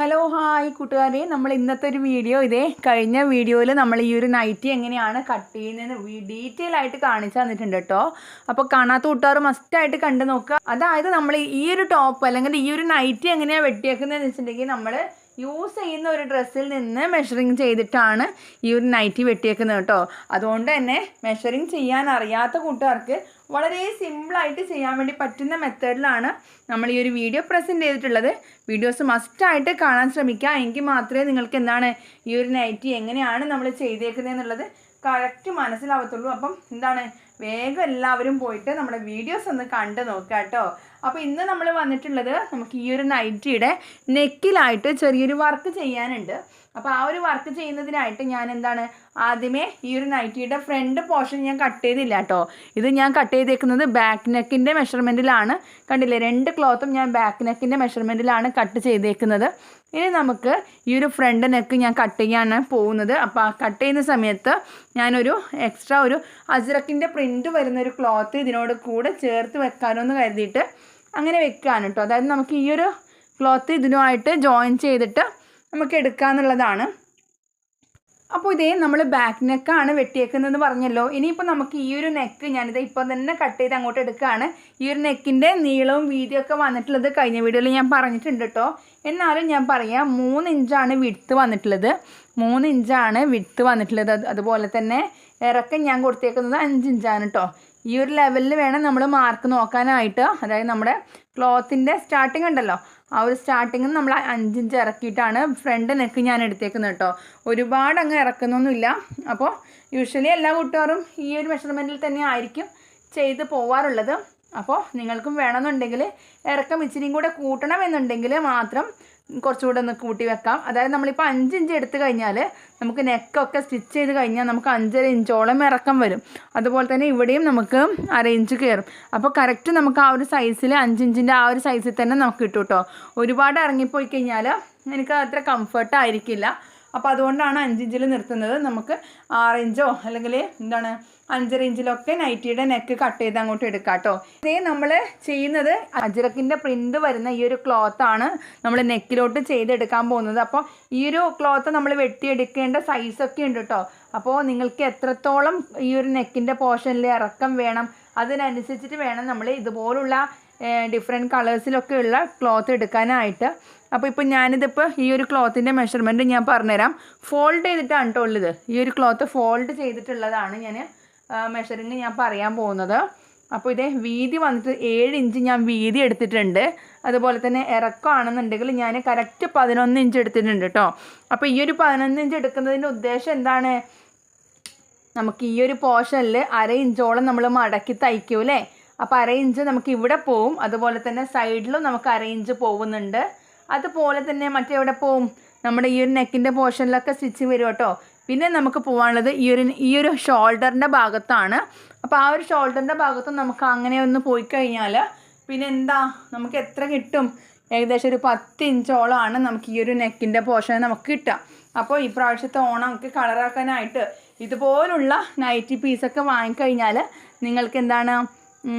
Hello hi കൂട്ടുകാരെ. നമ്മൾ ഇന്നത്തെ ഒരു വീഡിയോ ഇതേ. കഴിഞ്ഞ വീഡിയോയിൽ നമ്മൾ ഈ ഒരു നൈറ്റി എങ്ങനെയാണ് കട്ട് ചെയ്യുന്നതെന്ന് ഡീറ്റെയിൽ ആയിട്ട് കാണിച്ചു തന്നിട്ടുണ്ട് കേട്ടോ അപ്പോൾ കാണാത്ത കൂട്ടുകാർ മസ്റ്റായിട്ട് കണ്ടു നോക്കുക. അതായത് നമ്മൾ ഈ ഒരു ടോപ്പ് അല്ലെങ്കിൽ ഈ ഒരു നൈറ്റി എങ്ങനെയാണ് വെട്ടിയേക്കുന്നതെന്ന് വെച്ചിട്ടുണ്ടെങ്കിൽ നമ്മൾ യൂസ് ചെയ്യുന്ന ഒരു ഡ്രസ്സിൽ നിന്ന് മെഷറിങ് ചെയ്തിട്ടാണ് ഈ ഒരു നൈറ്റി വെട്ടിയേക്കുന്നത് കേട്ടോ. അതുകൊണ്ട് തന്നെ മെഷറിങ് ചെയ്യാൻ അറിയാത്ത കൂട്ടുകാർക്ക് വളരെ സിമ്പിളായിട്ട് ചെയ്യാൻ വേണ്ടി പറ്റുന്ന മെത്തേഡിലാണ് നമ്മൾ ഈ ഒരു വീഡിയോ പ്രസന്റ് ചെയ്തിട്ടുള്ളത്. വീഡിയോസ് മസ്റ്റായിട്ട് കാണാൻ ശ്രമിക്കുക. എങ്കിൽ മാത്രമേ നിങ്ങൾക്ക് എന്താണ് ഈ ഒരു നൈറ്റി എങ്ങനെയാണ് നമ്മൾ ചെയ്തേക്കുന്നത് എന്നുള്ളത് കറക്റ്റ് മനസ്സിലാവത്തുള്ളൂ. അപ്പം എന്താണ്? വേഗം എല്ലാവരും പോയിട്ട് നമ്മുടെ വീഡിയോസ് ഒന്ന് കണ്ടു നോക്കുക കേട്ടോ. അപ്പോൾ ഇന്ന് നമ്മൾ വന്നിട്ടുള്ളത് നമുക്ക് ഈ ഒരു നൈറ്റിയുടെ നെക്കിലായിട്ട് ചെറിയൊരു വർക്ക് ചെയ്യാനുണ്ട്. അപ്പോൾ ആ ഒരു വർക്ക് ചെയ്യുന്നതിനായിട്ട് ഞാൻ എന്താണ് ആദ്യമേ ഈ ഒരു നൈറ്റിയുടെ ഫ്രണ്ട് പോർഷൻ ഞാൻ കട്ട് ചെയ്തില്ല കേട്ടോ. ഇത് ഞാൻ കട്ട് ചെയ്തേക്കുന്നത് ബാക്ക് നെക്കിന്റെ മെഷർമെന്റിലാണ് കണ്ടില്ലേ? രണ്ട് ക്ലോത്തും ഞാൻ ബാക്ക് നെക്കിന്റെ മെഷർമെന്റിലാണ് കട്ട് ചെയ്തേക്കുന്നത്. ഇനി നമുക്ക് ഈ ഒരു ഫ്രണ്ട് നെക്ക് ഞാൻ കട്ട് ചെയ്യാനാണ് പോകുന്നത്. അപ്പോൾ ആ കട്ട് ചെയ്യുന്ന സമയത്ത് ഞാനൊരു എക്സ്ട്രാ ഒരു അജ്രക്കിന്റെ പ്രിന്റ് വരുന്ന ഒരു ക്ലോത്ത് ഇതിനോട് കൂടെ ചേർത്ത് വെക്കാനോ എന്ന് കരുതിയിട്ട് അങ്ങനെ വെക്കാനും കേട്ടോ. അതായത് നമുക്ക് ഈ ഒരു ക്ലോത്ത് ഇതിനുമായിട്ട് ജോയിൻ ചെയ്തിട്ട് നമുക്ക് എടുക്കാമെന്നുള്ളതാണ് അപ്പോൾ ഇതേ നമ്മൾ ബാക്ക് നെക്കാണ് വെട്ടിയേക്കുന്നതെന്ന് പറഞ്ഞല്ലോ. ഇനിയിപ്പോൾ നമുക്ക് ഈ ഒരു നെക്ക് ഞാനിത് ഇപ്പോൾ തന്നെ കട്ട് ചെയ്ത് അങ്ങോട്ട് എടുക്കുകയാണ് ഈ ഒരു നെക്കിന്റെ നീളവും വീതിയൊക്കെ വന്നിട്ടുള്ളത് കഴിഞ്ഞ വീഡിയോയിൽ ഞാൻ പറഞ്ഞിട്ടുണ്ട് കേട്ടോ എന്നാലും ഞാൻ പറയാം മൂന്ന് ഇഞ്ചാണ് വിടുത്ത് വന്നിട്ടുള്ളത്. മൂന്ന് ഇഞ്ചാണ് വിടുത്ത് വന്നിട്ടുള്ളത്. അതുപോലെ തന്നെ ഇറക്കം ഞാൻ കൊടുത്തേക്കുന്നത് അഞ്ച് ഇഞ്ചാണ് കേട്ടോ ഈ ഒരു ലെവലിൽ വേണം നമ്മൾ മാർക്ക് നോക്കാനായിട്ട്. അതായത് നമ്മുടെ ക്ലോത്തിന്റെ സ്റ്റാർട്ടിങ് ഉണ്ടല്ലോ. ആ ഒരു സ്റ്റാർട്ടിങ്ങിൽ നമ്മൾ അഞ്ചിഞ്ച് ഇറക്കിയിട്ടാണ് ഫ്രണ്ട് നെക്ക് ഞാൻ എടുത്തേക്കുന്നത് കേട്ടോ. ഒരുപാട് അങ്ങ് ഇറക്കുന്നൊന്നുമില്ല. അപ്പോൾ യൂഷ്വലി എല്ലാ കൂട്ടുകാരും ഈ ഒരു മെഷർമെന്റിൽ തന്നെ ആയിരിക്കും ചെയ്ത് പോവാറുള്ളത്. അപ്പോൾ നിങ്ങൾക്കും വേണമെന്നുണ്ടെങ്കിൽ ഇറക്കം ഇച്ചിരിയും കൂടെ കൂട്ടണമെന്നുണ്ടെങ്കിൽ മാത്രം കുറച്ചുകൂടെ ഒന്ന് കൂട്ടി വെക്കാം. അതായത് നമ്മളിപ്പോൾ അഞ്ച് ഇഞ്ച് എടുത്തു കഴിഞ്ഞാൽ നമുക്ക് നെക്കൊക്കെ സ്റ്റിച്ച് ചെയ്ത് കഴിഞ്ഞാൽ നമുക്ക് അഞ്ചര ഇഞ്ചോളം ഇറക്കം വരും. അതുപോലെ തന്നെ ഇവിടെയും നമുക്ക് അര ഇഞ്ച് കയറും. അപ്പോൾ കറക്റ്റ് നമുക്ക് ആ ഒരു സൈസിൽ അഞ്ച് ഇഞ്ചിന്റെ ആ ഒരു സൈസിൽ തന്നെ നമുക്ക് കിട്ടും കേട്ടോ ഒരുപാട് ഇറങ്ങിപ്പോയി കഴിഞ്ഞാൽ എനിക്ക് അത്ര കംഫർട്ട് ആയിരിക്കില്ല. അപ്പോൾ അതുകൊണ്ടാണ് അഞ്ചിഞ്ചിൽ നിർത്തുന്നത്. നമുക്ക് ആറ് ഇഞ്ചോ അല്ലെങ്കിൽ എന്താണ് അഞ്ചര ഇഞ്ചിലൊക്കെ നൈറ്റിയുടെ നെക്ക് കട്ട് ചെയ്ത് അങ്ങോട്ട് എടുക്കാം കേട്ടോ ഇതേ നമ്മൾ ചെയ്യുന്നത് അജ്രക്കിന്റെ പ്രിന്റ് വരുന്ന ഈ ഒരു ക്ലോത്താണ് നമ്മൾ നെക്കിലോട്ട് ചെയ്തെടുക്കാൻ പോകുന്നത്. അപ്പോൾ ഈ ഒരു ക്ലോത്ത് നമ്മൾ വെട്ടിയെടുക്കേണ്ട സൈസൊക്കെ ഉണ്ട് കേട്ടോ അപ്പോൾ നിങ്ങൾക്ക് എത്രത്തോളം ഈ ഒരു നെക്കിന്റെ പോർഷനിൽ ഇറക്കം വേണം അതിനനുസരിച്ചിട്ട് വേണം നമ്മൾ ഇതുപോലുള്ള ഡിഫറെന്റ് കളേഴ്സിലൊക്കെ ഉള്ള ക്ലോത്ത് എടുക്കാനായിട്ട്. അപ്പോൾ ഇപ്പോൾ ഞാനിതിപ്പോൾ ഈ ഒരു ക്ലോത്തിന്റെ മെഷർമെന്റ് ഞാൻ പറഞ്ഞുതരാം. ഫോൾഡ് ചെയ്തിട്ടാണ് കേട്ടോ ഉള്ളത്. ഈ ഒരു ക്ലോത്ത് ഫോൾഡ് ചെയ്തിട്ടുള്ളതാണ് ഞാൻ മെഷറിങ് ഞാൻ പറയാൻ പോകുന്നത്. അപ്പോൾ ഇതേ വീതി വന്നിട്ട് ഏഴ് ഇഞ്ച് ഞാൻ വീതി എടുത്തിട്ടുണ്ട്. അതുപോലെ തന്നെ ഇറക്കമാണെന്നുണ്ടെങ്കിൽ ഞാൻ കറക്റ്റ് പതിനൊന്ന് ഇഞ്ച് എടുത്തിട്ടുണ്ട് കേട്ടോ അപ്പോൾ ഈ ഒരു പതിനൊന്ന് ഇഞ്ച് എടുക്കുന്നതിന്റെ ഉദ്ദേശം എന്താണ്? നമുക്ക് ഈ ഒരു പോർഷനിൽ അര ഇഞ്ചോളം നമ്മൾ മടക്കി തയ്ക്കൂലേ അപ്പോൾ അര ഇഞ്ച് നമുക്ക് ഇവിടെ പോവും. അതുപോലെ തന്നെ സൈഡിലും നമുക്ക് അര ഇഞ്ച് പോകുന്നുണ്ട് അതുപോലെ തന്നെ മറ്റെവിടെ പോവും? നമ്മുടെ ഈ ഒരു നെക്കിന്റെ പോർഷനിലൊക്കെ സ്റ്റിച്ച് വരും കേട്ടോ. പിന്നെ നമുക്ക് പോകാനുള്ളത് ഈ ഒരു ഈ ഒരു ഷോൾഡറിന്റെ ഭാഗത്താണ്. അപ്പോൾ ആ ഒരു ഷോൾഡറിന്റെ ഭാഗത്ത് നമുക്ക് അങ്ങനെ ഒന്ന് പോയി കഴിഞ്ഞാൽ പിന്നെ എന്താ? നമുക്ക് എത്ര കിട്ടും? ഏകദേശം ഒരു പത്ത് ഇഞ്ചോളമാണ് നമുക്ക് ഈ ഒരു നെക്കിന്റെ പോർഷൻ നമുക്ക് കിട്ടുക. അപ്പോൾ ഈ പ്രാവശ്യത്തെ ഓണം ഒക്കെ കളറാക്കാനായിട്ട് ഇതുപോലുള്ള നൈറ്റി പീസൊക്കെ വാങ്ങിക്കഴിഞ്ഞാൽ നിങ്ങൾക്ക് എന്താണ്?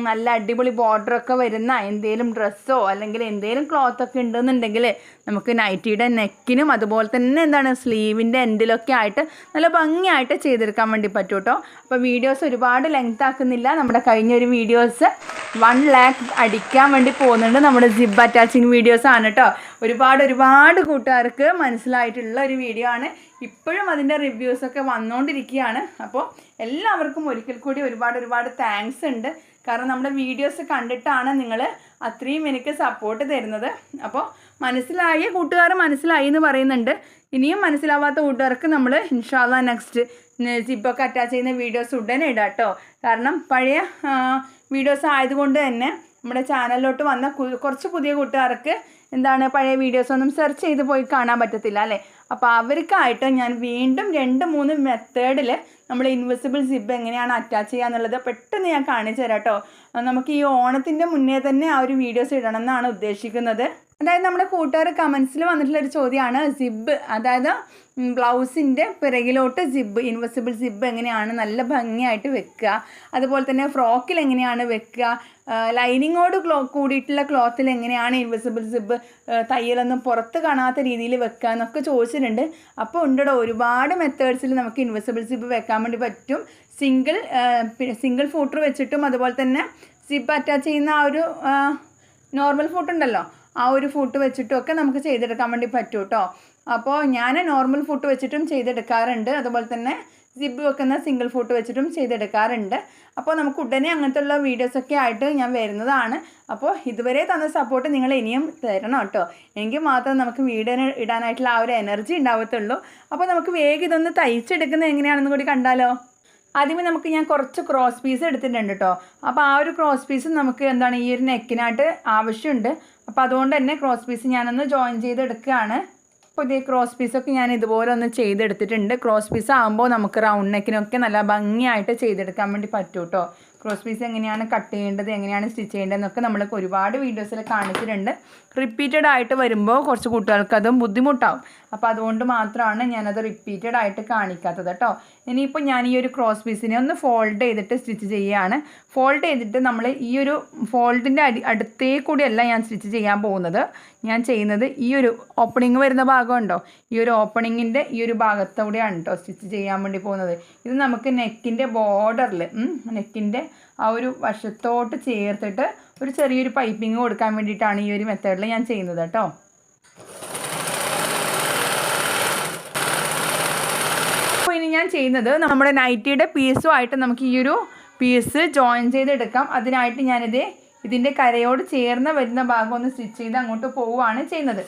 നല്ല അടിപൊളി ബോർഡറൊക്കെ വരുന്ന എന്തെങ്കിലും ഡ്രസ്സോ അല്ലെങ്കിൽ എന്തെങ്കിലും ക്ലോത്തൊക്കെ ഉണ്ടെന്നുണ്ടെങ്കിൽ നമുക്ക് നൈറ്റിയുടെ നെക്കിനും അതുപോലെ തന്നെ എന്താണ് സ്ലീവിന്റെ എൻഡിലൊക്കെ ആയിട്ട് നല്ല ഭംഗിയായിട്ട് ചെയ്തെടുക്കാൻ വേണ്ടി പറ്റും കേട്ടോ അപ്പോൾ വീഡിയോസ് ഒരുപാട് ലെങ്ത് ആക്കുന്നില്ല. നമ്മുടെ കഴിഞ്ഞ ഒരു വീഡിയോസ് വൺ ലാക്ക് അടിക്കാൻ വേണ്ടി പോകുന്നുണ്ട്. നമ്മുടെ ജിബ് അറ്റാച്ചിങ് വീഡിയോസ് ആണ് കേട്ടോ ഒരുപാട് ഒരുപാട് കൂട്ടുകാർക്ക് മനസ്സിലായിട്ടുള്ള ഒരു വീഡിയോ ആണ്. ഇപ്പോഴും അതിന്റെ റിവ്യൂസൊക്കെ വന്നുകൊണ്ടിരിക്കുകയാണ് അപ്പോൾ എല്ലാവർക്കും ഒരിക്കൽ കൂടി ഒരുപാട് ഒരുപാട് താങ്ക്സ് ഉണ്ട്. കാരണം നമ്മുടെ വീഡിയോസ് കണ്ടിട്ടാണ് നിങ്ങൾ അത്രയും എനിക്ക് സപ്പോർട്ട് തരുന്നത്. അപ്പോൾ മനസ്സിലായ കൂട്ടുകാർ മനസ്സിലായി എന്ന് പറയുന്നുണ്ട്. ഇനിയും മനസ്സിലാവാത്ത കൂട്ടുകാർക്ക് നമ്മൾ ഇൻഷാല്ല നെക്സ്റ്റ് ജിപ്പൊക്കെ അറ്റാച്ച് ചെയ്യുന്ന വീഡിയോസ് ഉടനെ ഇടാം കേട്ടോ. കാരണം പഴയ വീഡിയോസ് ആയതുകൊണ്ട് തന്നെ നമ്മുടെ ചാനലിലോട്ട് വന്ന കുറച്ച് പുതിയ കൂട്ടുകാർക്ക് എന്താണ് പഴയ വീഡിയോസൊന്നും സെർച്ച് ചെയ്ത് പോയി കാണാൻ പറ്റത്തില്ല അല്ലേ? അപ്പോൾ അവർക്കായിട്ട് ഞാൻ വീണ്ടും രണ്ട് മൂന്ന് മെത്തേഡിൽ നമ്മൾ ഇൻവെസിബിൾ സിബ് എങ്ങനെയാണ് അറ്റാച്ച് ചെയ്യുക എന്നുള്ളത് പെട്ടെന്ന് ഞാൻ കാണിച്ചു തരാം കേട്ടോ നമുക്ക് ഈ ഓണത്തിന്റെ മുന്നേ തന്നെ ആ ഒരു വീഡിയോസ് ഇടണം എന്നാണ് ഉദ്ദേശിക്കുന്നത്. അതായത് നമ്മുടെ കൂട്ടുകാർ കമൻസിൽ വന്നിട്ടുള്ള ഒരു ചോദ്യമാണ് സിബ് അതായത് ബ്ലൗസിന്റെ പിറകിലോട്ട് സിബ് ഇൻവെസിബിൾ സിബ് എങ്ങനെയാണ് നല്ല ഭംഗിയായിട്ട് വെക്കുക? അതുപോലെ തന്നെ ഫ്രോക്കിൽ എങ്ങനെയാണ് വെക്കുക? ലൈനിങ്ങോട് ക്ലോ കൂടിയിട്ടുള്ള ക്ലോത്തിൽ എങ്ങനെയാണ് ഇൻവെസിബിൾ സിബ് തയ്യലൊന്നും പുറത്ത് കാണാത്ത രീതിയിൽ വെക്കുക എന്നൊക്കെ ചോദിച്ചിട്ടുണ്ട്. അപ്പോൾ ഉണ്ടോ ഒരുപാട് മെത്തേഡ്സിൽ നമുക്ക് ഇൻവെസിബിൾ സിബ് വെക്കാൻ വേണ്ടി പറ്റും. സിംഗിൾ സിംഗിൾ ഫൂട്ടർ വെച്ചിട്ടും അതുപോലെ തന്നെ സിബ് അറ്റാച്ച് ചെയ്യുന്ന ആ ഒരു നോർമൽ ഫൂട്ട് ഉണ്ടല്ലോ. ആ ഒരു ഫുഡ് വെച്ചിട്ടും ഒക്കെ നമുക്ക് ചെയ്തെടുക്കാൻ വേണ്ടി പറ്റും കേട്ടോ അപ്പോൾ ഞാൻ നോർമൽ ഫുഡ് വെച്ചിട്ടും ചെയ്തെടുക്കാറുണ്ട്. അതുപോലെ തന്നെ സിബ് വെക്കുന്ന സിംഗിൾ ഫൂട്ട് വെച്ചിട്ടും ചെയ്തെടുക്കാറുണ്ട്. അപ്പോൾ നമുക്ക് ഉടനെ അങ്ങനത്തെ ഉള്ള വീഡിയോസൊക്കെ ആയിട്ട് ഞാൻ വരുന്നതാണ്. അപ്പോൾ ഇതുവരെ തന്ന സപ്പോർട്ട് നിങ്ങൾ ഇനിയും തരണം കേട്ടോ. എങ്കിൽ മാത്രം നമുക്ക് വീഡിയോ ഇടാനായിട്ടുള്ള ആ ഒരു എനർജി ഉണ്ടാവത്തുള്ളൂ. അപ്പോൾ നമുക്ക് വേഗം ഇതൊന്ന് തയ്ച്ചെടുക്കുന്നത് എങ്ങനെയാണെന്ന് കൂടി കണ്ടാലോ? ആദ്യമേ നമുക്ക് ഞാൻ കുറച്ച് ക്രോസ് പീസ് എടുത്തിട്ടുണ്ട് കേട്ടോ. അപ്പോൾ ആ ഒരു ക്രോസ് പീസ് നമുക്ക് എന്താണ് ഈ ഒരു നെക്കിനായിട്ട് ആവശ്യമുണ്ട്. അപ്പോൾ അതുകൊണ്ട് തന്നെ ക്രോസ് പീസ് ഞാനൊന്ന് ജോയിൻ ചെയ്തെടുക്കുകയാണ്. അപ്പോൾ ഇതേ ക്രോസ് പീസൊക്കെ ഞാൻ ഇതുപോലെ ഒന്ന് ചെയ്തെടുത്തിട്ടുണ്ട്. ക്രോസ് പീസ് ആകുമ്പോൾ നമുക്ക് റൗണ്ട് നെക്കിനൊക്കെ നല്ല ഭംഗിയായിട്ട് ചെയ്തെടുക്കാൻ വേണ്ടി പറ്റും കേട്ടോ ക്രോസ് പീസ് എങ്ങനെയാണ് കട്ട് ചെയ്യേണ്ടത് എങ്ങനെയാണ് സ്റ്റിച്ച് ചെയ്യേണ്ടതെന്നൊക്കെ നമ്മൾ ഒരുപാട് വീഡിയോസിൽ കാണിച്ചിട്ടുണ്ട്. റിപ്പീറ്റഡ് ആയിട്ട് വരുമ്പോൾ കുറച്ച് കുട്ടികൾക്ക് അതും ബുദ്ധിമുട്ടാവും. അപ്പോൾ അതുകൊണ്ട് മാത്രമാണ് ഞാനത് റിപ്പീറ്റഡ് ആയിട്ട് കാണിക്കാത്തത് കേട്ടോ ഇനിയിപ്പോൾ ഞാൻ ഈ ഒരു ക്രോസ് പീസിനെ ഒന്ന് ഫോൾഡ് ചെയ്തിട്ട് സ്റ്റിച്ച് ചെയ്യുകയാണ് ഫോൾഡ് ചെയ്തിട്ട് നമ്മൾ ഈ ഒരു ഫോൾഡിന്റെ അടി അടുത്തേ കൂടിയല്ല ഞാൻ സ്റ്റിച്ച് ചെയ്യാൻ പോകുന്നത്. ഞാൻ ചെയ്യുന്നത് ഈ ഒരു ഓപ്പണിങ് വരുന്ന ഭാഗമുണ്ടോ? ഈ ഒരു ഓപ്പണിങ്ങിന്റെ ഈ ഒരു ഭാഗത്തൂടെയാണ് കേട്ടോ സ്റ്റിച്ച് ചെയ്യാൻ വേണ്ടി പോകുന്നത്. ഇത് നമുക്ക് നെക്കിന്റെ ബോർഡറിൽ നെക്കിന്റെ ആ ഒരു വശത്തോട്ട് ചേർത്തിട്ട് ഒരു ചെറിയൊരു പൈപ്പിംഗ് കൊടുക്കാൻ വേണ്ടിയിട്ടാണ് ഈ ഒരു മെത്തേഡിൽ ഞാൻ ചെയ്യുന്നത് കേട്ടോ അപ്പോൾ ഇനി ഞാൻ ചെയ്യുന്നത് നമ്മുടെ നൈറ്റിയുടെ പീസും ആയിട്ട് നമുക്ക് ഈ ഒരു പീസ് ജോയിൻ ചെയ്തെടുക്കാം. അതിനായിട്ട് ഞാനിത് ഇതിന്റെ കരയോട് ചേർന്ന് വരുന്ന ഭാഗം ഒന്ന് സ്റ്റിച്ച് ചെയ്ത് അങ്ങോട്ട് പോവുകയാണ് ചെയ്യുന്നത്.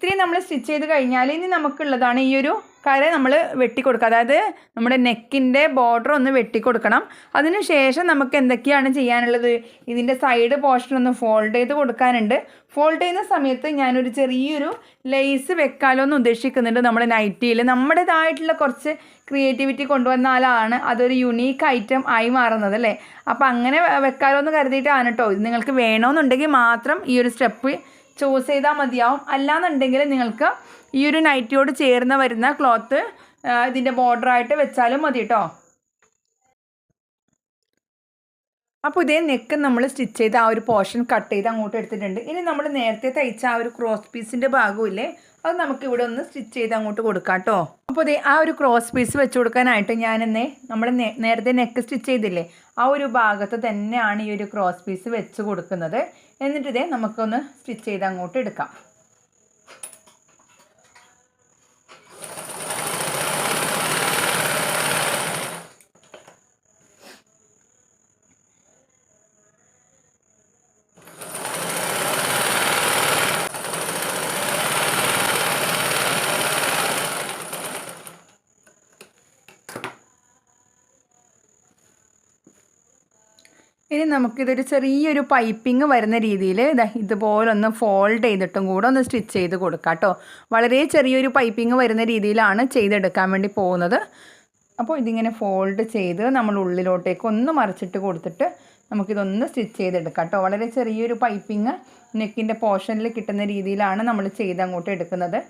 ഇത്രയും നമ്മൾ സ്റ്റിച്ച് ചെയ്ത് കഴിഞ്ഞാൽ ഇനി നമുക്കുള്ളതാണ് ഈ ഒരു കര നമ്മൾ വെട്ടിക്കൊടുക്കുക. അതായത് നമ്മുടെ നെക്കിന്റെ ബോർഡർ ഒന്ന് വെട്ടിക്കൊടുക്കണം. അതിന് ശേഷം നമുക്ക് എന്തൊക്കെയാണ് ചെയ്യാനുള്ളത്? ഇതിന്റെ സൈഡ് പോർഷൻ ഒന്ന് ഫോൾഡ് ചെയ്ത് കൊടുക്കാനുണ്ട്. ഫോൾഡ് ചെയ്യുന്ന സമയത്ത് ഞാനൊരു ചെറിയൊരു ലേസ് വെക്കാലോ എന്ന് ഉദ്ദേശിക്കുന്നുണ്ട് നമ്മുടെ നൈറ്റിയിൽ. നമ്മുടേതായിട്ടുള്ള കുറച്ച് ക്രിയേറ്റിവിറ്റി കൊണ്ടുവന്നാലാണ് അതൊരു യുണീക്ക് ഐറ്റം ആയി മാറുന്നത് അല്ലേ? അപ്പോൾ അങ്ങനെ വെക്കാലോ എന്ന് കരുതിയിട്ടാണ് കേട്ടോ ഇത് നിങ്ങൾക്ക് വേണമെന്നുണ്ടെങ്കിൽ മാത്രം ഈ ഒരു സ്റ്റെപ്പ് ചൂസ് ചെയ്താൽ മതിയാവും. അല്ലാന്നുണ്ടെങ്കിൽ നിങ്ങൾക്ക് ഈ ഒരു നൈറ്റിയോട് ചേർന്ന് വരുന്ന ക്ലോത്ത് ഇതിന്റെ ബോർഡറായിട്ട് വെച്ചാലും മതി കേട്ടോ അപ്പോൾ ഇതേ നെക്ക് നമ്മൾ സ്റ്റിച്ച് ചെയ്ത് ആ ഒരു പോർഷൻ കട്ട് ചെയ്ത് അങ്ങോട്ട് എടുത്തിട്ടുണ്ട്. ഇനി നമ്മൾ നേരത്തെ തയ്ച്ച ആ ഒരു ക്രോസ് പീസിന്റെ ഭാഗമില്ലേ അത് നമുക്ക് ഇവിടെ ഒന്ന് സ്റ്റിച്ച് ചെയ്ത് അങ്ങോട്ട് കൊടുക്കാം കേട്ടോ അപ്പോൾ ഇതേ ആ ഒരു ക്രോസ് പീസ് വെച്ച് കൊടുക്കാനായിട്ട് ഞാനെന്നേ നമ്മൾ നേരത്തെ നെക്ക് സ്റ്റിച്ച് ചെയ്തില്ലേ ആ ഒരു ഭാഗത്ത് തന്നെയാണ് ഈ ഒരു ക്രോസ് പീസ് വെച്ച് കൊടുക്കുന്നത്. എന്നിട്ട് ഇതേ നമുക്കൊന്ന് സ്റ്റിച്ച് ചെയ്ത് അങ്ങോട്ട് എടുക്കാം. ഇനി നമുക്കിതൊരു ചെറിയൊരു പൈപ്പിംഗ് വരുന്ന രീതിയിൽ ഇതാ ഇതുപോലൊന്ന് ഫോൾഡ് ചെയ്തിട്ടും കൂടെ ഒന്ന് സ്റ്റിച്ച് ചെയ്ത് കൊടുക്കാം കേട്ടോ. വളരെ ചെറിയൊരു പൈപ്പിംഗ് വരുന്ന രീതിയിലാണ് ചെയ്തെടുക്കാൻ വേണ്ടി പോകുന്നത്. അപ്പോൾ ഇതിങ്ങനെ ഫോൾഡ് ചെയ്ത് നമ്മൾ ഉള്ളിലോട്ടേക്ക് ഒന്ന് മറിച്ചിട്ട് കൊടുത്തിട്ട് നമുക്കിതൊന്ന് സ്റ്റിച്ച് ചെയ്തെടുക്കാം കേട്ടോ. വളരെ ചെറിയൊരു പൈപ്പിംഗ് നെക്കിന്റെ പോർഷനിൽ കിട്ടുന്ന രീതിയിലാണ് നമ്മൾ ചെയ്ത് അങ്ങോട്ട് എടുക്കുന്നത്.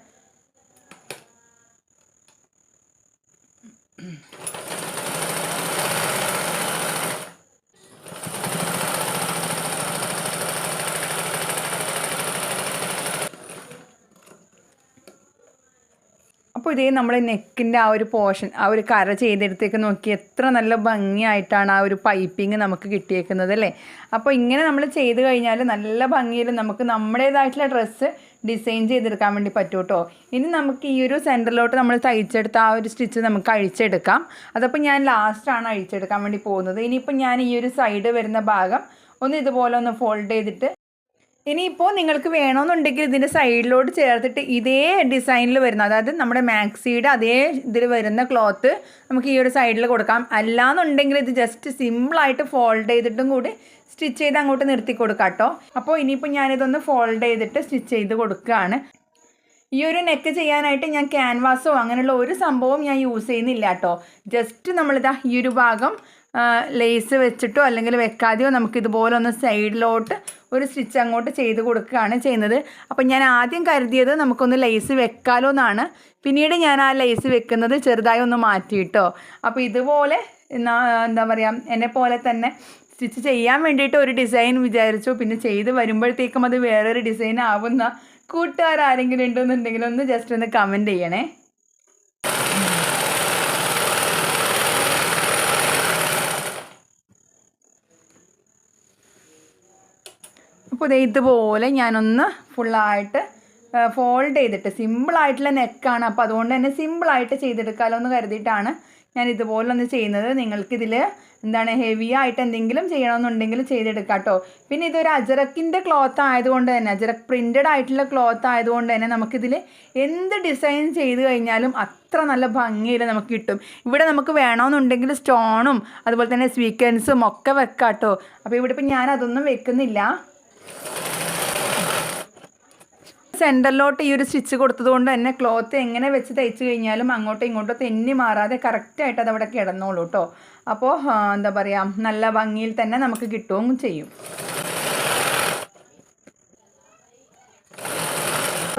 അപ്പോൾ ഇതേ നമ്മുടെ നെക്കിന്റെ ആ ഒരു പോർഷൻ ആ ഒരു കര ചെയ്തെടുത്തേക്ക് നോക്കി എത്ര നല്ല ഭംഗിയായിട്ടാണ് ആ ഒരു പൈപ്പിംഗ് നമുക്ക് കിട്ടിയേക്കുന്നത് അല്ലേ? അപ്പോൾ ഇങ്ങനെ നമ്മൾ ചെയ്ത് കഴിഞ്ഞാൽ നല്ല ഭംഗിയിൽ നമുക്ക് നമ്മുടേതായിട്ടുള്ള ഡ്രസ്സ് ഡിസൈൻ ചെയ്തെടുക്കാൻ വേണ്ടി പറ്റും കേട്ടോ ഇനി നമുക്ക് ഈ ഒരു സെന്ററിലോട്ട് നമ്മൾ തയ്ച്ചെടുത്ത ആ ഒരു സ്റ്റിച്ച് നമുക്ക് അഴിച്ചെടുക്കാം. അതപ്പോൾ ഞാൻ ലാസ്റ്റാണ് അഴിച്ചെടുക്കാൻ വേണ്ടി പോകുന്നത്. ഇനിയിപ്പോൾ ഞാൻ ഈ ഒരു സൈഡ് വരുന്ന ഭാഗം ഒന്ന് ഇതുപോലെ ഒന്ന് ഫോൾഡ് ചെയ്തിട്ട് ഇനിയിപ്പോൾ നിങ്ങൾക്ക് വേണമെന്നുണ്ടെങ്കിൽ ഇതിന്റെ സൈഡിലോട്ട് ചേർത്തിട്ട് ഇതേ ഡിസൈനിൽ വരുന്ന അതായത് നമ്മുടെ മാക്സിയുടെ അതേ ഇതിൽ വരുന്ന ക്ലോത്ത് നമുക്ക് ഈ ഒരു സൈഡിൽ കൊടുക്കാം. അല്ലാന്നുണ്ടെങ്കിൽ ഇത് ജസ്റ്റ് സിമ്പിളായിട്ട് ഫോൾഡ് ചെയ്തിട്ടും കൂടി സ്റ്റിച്ച് ചെയ്ത് അങ്ങോട്ട് നിർത്തി കൊടുക്കാം കേട്ടോ. അപ്പോൾ ഇനിയിപ്പോൾ ഞാനിതൊന്ന് ഫോൾഡ് ചെയ്തിട്ട് സ്റ്റിച്ച് ചെയ്ത് കൊടുക്കുകയാണ്. ഈ ഒരു നെക്ക് ചെയ്യാനായിട്ട് ഞാൻ ക്യാൻവാസോ അങ്ങനെയുള്ള ഒരു സംഭവം ഞാൻ യൂസ് ചെയ്യുന്നില്ല കേട്ടോ. ജസ്റ്റ് നമ്മളിതാ ഈ ഒരു ഭാഗം ലേസ് വെച്ചിട്ടോ അല്ലെങ്കിൽ വെക്കാതെയോ നമുക്ക് ഇതുപോലെ ഒന്ന് സൈഡിലോട്ട് ഒരു സ്റ്റിച്ച് അങ്ങോട്ട് ചെയ്ത് കൊടുക്കുകയാണ് ചെയ്യുന്നത്. അപ്പം ഞാൻ ആദ്യം കരുതിയത് നമുക്കൊന്ന് ലേസ് വെക്കാലോ എന്നാണ് പിന്നീട് ഞാൻ ആ ലേസ് വെക്കുന്നത് ചെറുതായി ഒന്ന് മാറ്റിയിട്ടോ. അപ്പോൾ ഇതുപോലെ എന്താ പറയുക എന്നെ പോലെ തന്നെ സ്റ്റിച്ച് ചെയ്യാൻ വേണ്ടിയിട്ട് ഒരു ഡിസൈൻ വിചാരിച്ചു. പിന്നെ ചെയ്ത് വരുമ്പോഴത്തേക്കും അത് വേറൊരു ഡിസൈൻ ആവുന്ന കൂട്ടുകാരാരെങ്കിലും ഉണ്ടെന്നുണ്ടെങ്കിൽ ഒന്ന് ജസ്റ്റ് ഒന്ന് കമന്റ് ചെയ്യണേ. അപ്പോൾ ഇത് ഇതുപോലെ ഞാനൊന്ന് ഫുള്ളായിട്ട് ഫോൾഡ് ചെയ്തിട്ട് സിമ്പിളായിട്ടുള്ള നെക്കാണ് അപ്പോൾ അതുകൊണ്ട് തന്നെ സിമ്പിളായിട്ട് ചെയ്തെടുക്കാമല്ലോ എന്ന് കരുതിയിട്ടാണ് ഞാൻ ഇതുപോലെ ഒന്ന് ചെയ്യുന്നത്. നിങ്ങൾക്കിതിൽ എന്താണ് ഹെവി ആയിട്ട് എന്തെങ്കിലും ചെയ്യണമെന്നുണ്ടെങ്കിൽ ചെയ്തെടുക്കാം കേട്ടോ പിന്നെ ഇതൊരു അജറക്കിന്റെ ക്ലോത്ത് ആയതുകൊണ്ട് തന്നെ അജറക് പ്രിന്റഡ് ആയിട്ടുള്ള ക്ലോത്ത് ആയതുകൊണ്ട് തന്നെ നമുക്കിതിൽ എന്ത് ഡിസൈൻ ചെയ്ത് കഴിഞ്ഞാലും അത്ര നല്ല ഭംഗിയിൽ നമുക്ക് കിട്ടും. ഇവിടെ നമുക്ക് വേണമെന്നുണ്ടെങ്കിൽ സ്റ്റോണും അതുപോലെ തന്നെ സ്വീക്വൻസും ഒക്കെ വെക്കാം കേട്ടോ അപ്പോൾ ഇവിടെ ഇപ്പം ഞാൻ അതൊന്നും വെക്കുന്നില്ല. സെന്ററിലോട്ട് ഈ ഒരു സ്റ്റിച്ച് കൊടുത്തതുകൊണ്ട് തന്നെ ക്ലോത്ത് എങ്ങനെ വെച്ച് തയ്ച്ച് കഴിഞ്ഞാലും അങ്ങോട്ടും ഇങ്ങോട്ടും തെന്നി മാറാതെ കറക്റ്റായിട്ട് അതവിടെ കിടന്നോളൂ കേട്ടോ അപ്പോൾ എന്താ പറയുക നല്ല ഭംഗിയിൽ തന്നെ നമുക്ക് കിട്ടുകയും ചെയ്യും.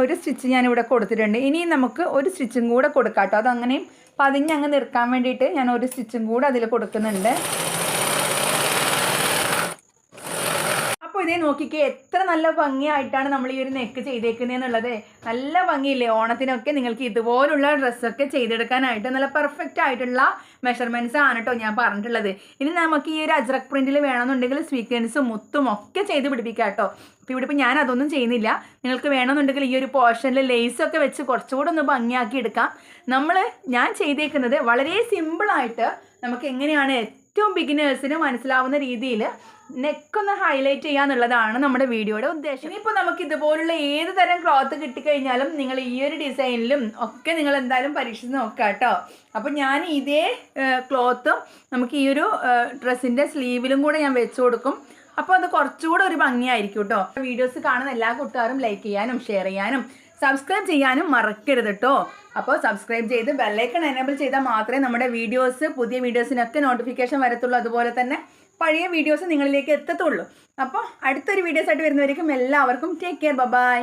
ഒരു സ്റ്റിച്ച് ഞാൻ ഇവിടെ കൊടുത്തിട്ടുണ്ട്. ഇനി നമുക്ക് ഒരു സ്റ്റിച്ചും കൂടെ കൊടുക്കാം കേട്ടോ അതങ്ങനെയും പതിഞ്ഞങ്ങ് നിർക്കാൻ വേണ്ടിയിട്ട് ഞാൻ ഒരു സ്റ്റിച്ചും കൂടെ അതിൽ കൊടുക്കുന്നുണ്ട്. അപ്പോൾ ഇതേ നോക്കിക്കേ എത്ര നല്ല ഭംഗിയായിട്ടാണ് നമ്മൾ ഈ ഒരു നെക്ക് ചെയ്തേക്കുന്നതെന്നുള്ളത് നല്ല ഭംഗിയില്ലേ? ഓണത്തിനൊക്കെ നിങ്ങൾക്ക് ഇതുപോലുള്ള ഡ്രസ്സൊക്കെ ചെയ്തെടുക്കാനായിട്ട് നല്ല പെർഫെക്റ്റ് ആയിട്ടുള്ള മെഷർമെന്റ്സ് ആണ് കേട്ടോ ഞാൻ പറഞ്ഞിട്ടുള്ളത്. ഇനി നമുക്ക് ഈ ഒരു അജ്രക് പ്രിന്റിൽ വേണമെന്നുണ്ടെങ്കിൽ സ്വീക്വൻസും മുത്തും ഒക്കെ ചെയ്ത് പിടിപ്പിക്കാം കേട്ടോ അപ്പോൾ ഇവിടെ ഇപ്പോൾ ഞാൻ അതൊന്നും ചെയ്യുന്നില്ല. നിങ്ങൾക്ക് വേണമെന്നുണ്ടെങ്കിൽ ഈ ഒരു പോർഷനിൽ ലേസൊക്കെ വെച്ച് കുറച്ചുകൂടെ ഒന്ന് ഭംഗിയാക്കി എടുക്കാം. നമ്മൾ ഞാൻ ചെയ്തേക്കുന്നത് വളരെ സിമ്പിളായിട്ട് നമുക്ക് എങ്ങനെയാണ് ഏറ്റവും ബിഗിനേഴ്സിന് മനസ്സിലാവുന്ന രീതിയിൽ നെക്കൊന്ന് ഹൈലൈറ്റ് ചെയ്യുക എന്നുള്ളതാണ് നമ്മുടെ വീഡിയോയുടെ ഉദ്ദേശം. ഇനിയിപ്പോൾ നമുക്ക് ഇതുപോലുള്ള ഏത് തരം ക്ലോത്ത് കിട്ടിക്കഴിഞ്ഞാലും നിങ്ങൾ ഈ ഒരു ഡിസൈനിലും ഒക്കെ നിങ്ങൾ എന്തായാലും പരീക്ഷിച്ച് നോക്കുക കേട്ടോ അപ്പോൾ ഞാൻ ഇതേ ക്ലോത്തും നമുക്ക് ഈ ഒരു ഡ്രസ്സിന്റെ സ്ലീവിലും കൂടെ ഞാൻ വെച്ച് കൊടുക്കും. അപ്പോൾ അത് കുറച്ചുകൂടെ ഒരു ഭംഗിയായിരിക്കും കേട്ടോ വീഡിയോസ് കാണുന്ന എല്ലാ കൂട്ടുകാരും ലൈക്ക് ചെയ്യാനും ഷെയർ ചെയ്യാനും സബ്സ്ക്രൈബ് ചെയ്യാനും മറക്കരുത് കേട്ടോ അപ്പോൾ സബ്സ്ക്രൈബ് ചെയ്ത് ബെല്ലൈക്കൺ എനേബിൾ ചെയ്താൽ മാത്രമേ നമ്മുടെ വീഡിയോസ് പുതിയ വീഡിയോസിനൊക്കെ നോട്ടിഫിക്കേഷൻ വരത്തുള്ളൂ. അതുപോലെ തന്നെ പഴയ വീഡിയോസ് നിങ്ങളിലേക്ക് എത്തത്തുള്ളൂ. അപ്പോൾ അടുത്തൊരു വീഡിയോസായിട്ട് വരുന്നവരേക്കും എല്ലാവർക്കും ടേക്ക് കെയർ ബൈ